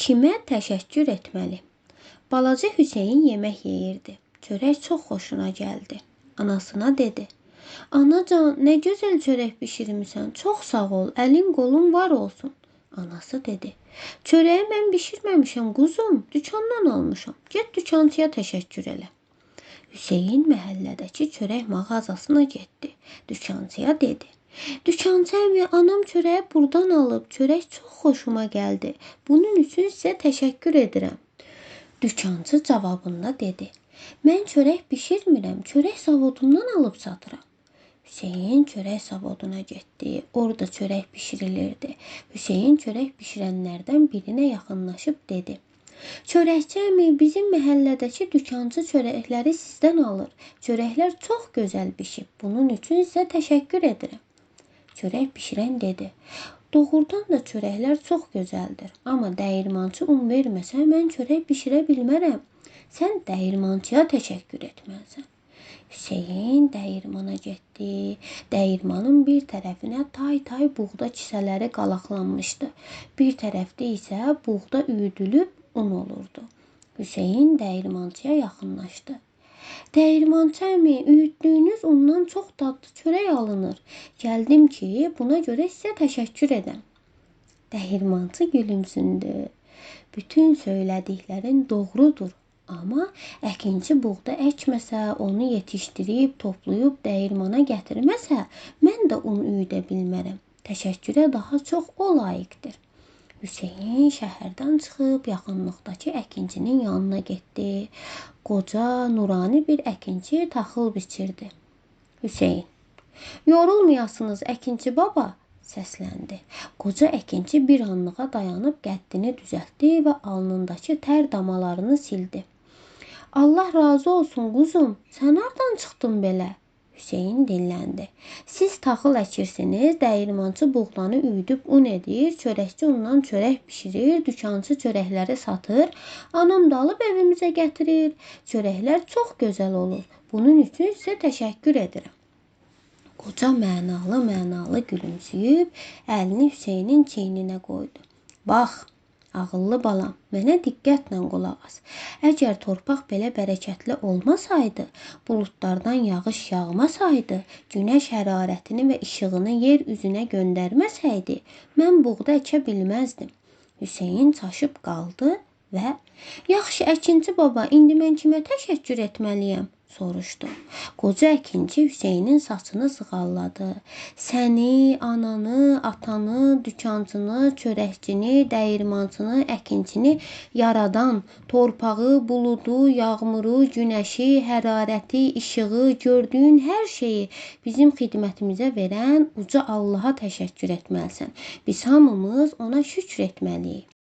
Kimə təşəkkür etməli? Balaca Hüseyn yemək yeyirdi. Çörək çox xoşuna gəldi. Anasına dedi: "Anacan, nə gözəl çörək bişirmisən. Çox sağ ol. Əlin qolun var olsun." Anası dedi: "Çörəyi mən bişirməmişəm quzum, dükandan almışam. Get dükançıya təşəkkür elə." Hüseyn məhəllədəki çörək mağazasına getdi. Dükançıya dedi: "Dükançı əmi, anam çörəyi burdan alıb. Çörək çox xoşuma gəldi. Bunun üçün sizə təşəkkür edirəm." Dükançı cavabında dedi: "Mən çörək bişirmirəm. Çörək zavodundan alıb satıram." Hüseyn çörək zavoduna getdi. Orada çörək bişirilirdi. Hüseyn çörək bişirənlərdən birinə yaxınlaşıb dedi: Çörəkçi əmi, bizim məhəllədəki dükançı çörəkləri sizdən alır. Çörəklər çox gözəl bişib. Bunun üçün sizə təşəkkür edirəm. Çörək bişirən dedi: Doğrudan da çörəklər çox gözəldir. Amma dəyirmançı un verməsə mən çörək bişirə bilmərəm. Sən dəyirmançıya təşəkkür etməlisən. Hüseyn dəyirmana getdi. Dəyirmanın bir tərəfinə tay-tay buğda kisələri qalaqlanmışdı. Bir tərəfdə isə buğda üyüdülüb un olurdu. Hüseyn dəyirmançıya yaxınlaşdı. Dəyirmançı əmi, üyütdüyünüz undan çox dadlı çörək alınır. Gəldim ki, buna görə sizə təşəkkür edəm. Dəyirmançı gülümsündü. Bütün söylədiklərin doğrudur. Amma əkinçi buğda əkməsə, onu yetişdirib, toplayıb dəyirmana gətirməsə, mən də un üyüdə bilmərəm. Təşəkkürə daha çox o layiqdir. Hüseyn şəhərdən çıxıb yaxınlıqdakı əkincinin yanına getdi. Qoca, nurani bir əkinçi taxıl biçirdi. Hüseyn: "Yorulmayasınız əkinçi baba," səsləndi. Qoca əkinçi bir anlığa dayanıb qəddini düzəltdi və alnındakı tər damalarını sildi. "Allah razı olsun quzum, sən hardan çıxdın belə?" Hüseyn dilləndi. Siz taxıl əkirsiniz, dəyirmançı buğdanı üyüdüb un edir, çörəkçi ondan çörək bişirir, dükançı çörəkləri satır, anam da alıb evimizə gətirir. Çörəklər çox gözəl olur. Bunun üçün sizə təşəkkür edirəm. Qoca mənalı-mənalı gülümsüyüb əlini Hüseynin çiyninə qoydu. Bax, Ağıllı balam, mənə diqqətlə qulaq as. Əgər torpaq belə bərəkətli olmasaydı, buludlardan yağış yağmasaydı, günəş hərarətini və işığını yer üzünə göndərməsəydi, mən buğda əkə bilməzdim. Hüseyn çaşıb qaldı və "Yaxşı əkinçi baba, indi mən kimə təşəkkür etməliyəm?" Soruşdu. Qoca əkinçi Hüseynin saçını sığalladı. Səni, ananı, atanı, dükançını, çörəkçini, dəyirmançını, əkinçini yaradan, torpağı, buludu, yağmuru, günəşi, hərarəti, işığı, gördüyün hər şeyi bizim xidmətimizə verən uca Allaha təşəkkür etməlisən. Biz hamımız ona şükr etməliyik.